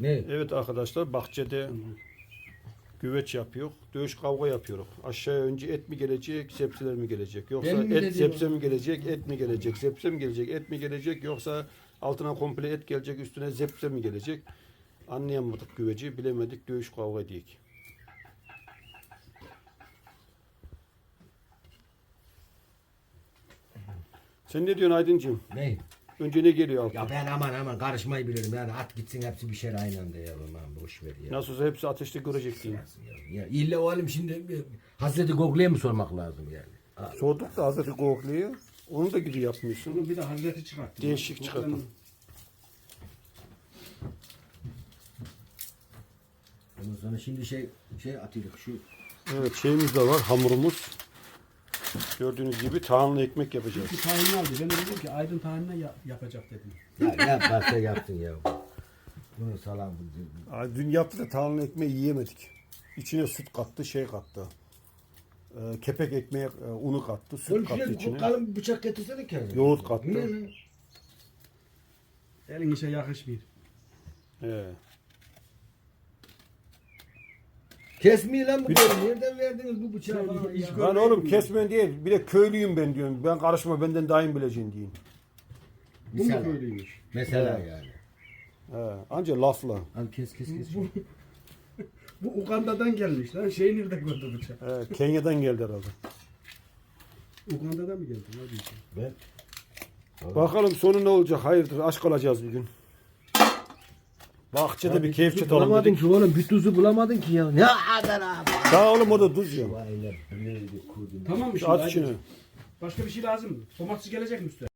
Ne? Evet arkadaşlar bahçede güveç yapıyor. Dövüş kavga yapıyor. Aşağıya önce et mi gelecek, sebzeler mi gelecek? Yoksa mi et dediğim sebze mi gelecek, et mi gelecek? Sebze mi gelecek, et mi gelecek? Yoksa altına komple et gelecek, üstüne sebze mi gelecek? Anlayamadık güveci, bilemedik dövüş kavga diyek. Sen ne diyorsun Aydıncığım? Ne? Önce ne geliyor altına? Ya ben aman aman karışmayı bilirim yani at gitsin hepsi bir şey aynı anda ya aman boş ver ya. Nasıl olsa hepsi ateşte görecek diyeyim. Ya illa oğlum şimdi bir Hazreti Gogle'ye mi sormak lazım yani? Ha, Sorduk da Hazreti Goğuklu'yu. Onu da gibi yapmıyorsun. Bunu bir de Hazreti çıkarttı. Değişik çıkarttın. Ondan sonra şimdi şey şey atıyorduk şu Evet şeyimiz de var hamurumuz. Gördüğünüz gibi tahanlı ekmek yapacağız. Bir tahinini aldı. Ben de dedim ki Aydın tahinine ya- yapacak dedim. ya yap başka yaptın ya. Bunu salam bu. Aa, Dün yaptı da tahanlı ekmeği yiyemedik. İçine süt kattı, şey kattı. Ee, kepek ekmeğe e, unu kattı, süt Oğlum kattı şuraya içine. kalın bir bıçak getirsene kendine. Yoğurt kattı. Hı. Elin işe yakışmıyor. Ee, Kesmiyor lan bu kadar. Nereden verdiniz bu bıçağı iş ya? lan oğlum kesmen değil. Bir de köylüyüm ben diyorum. Ben karışma benden daim bileceğin diyeyim. Bu mu Mesela, köylüymüş? mesela yani. He, anca lafla. Al kes kes kes. Bu, bu Uganda'dan gelmiş lan. Şey nerede gördü bıçak? He, Kenya'dan geldi herhalde. Uganda'dan mı geldi? Ben Bakalım sonu ne olacak? Hayırdır? Aç kalacağız bir gün. Bahçede bir keyif çatalım bulamadın dedik. ki oğlum bir tuzu bulamadın ki ya. Ne kadar abi. Daha oğlum o da tuz ya. Kurdun. Tamam mı şimdi? At Aydın? içine. Başka bir şey lazım mı? Domates gelecek mi üstüne?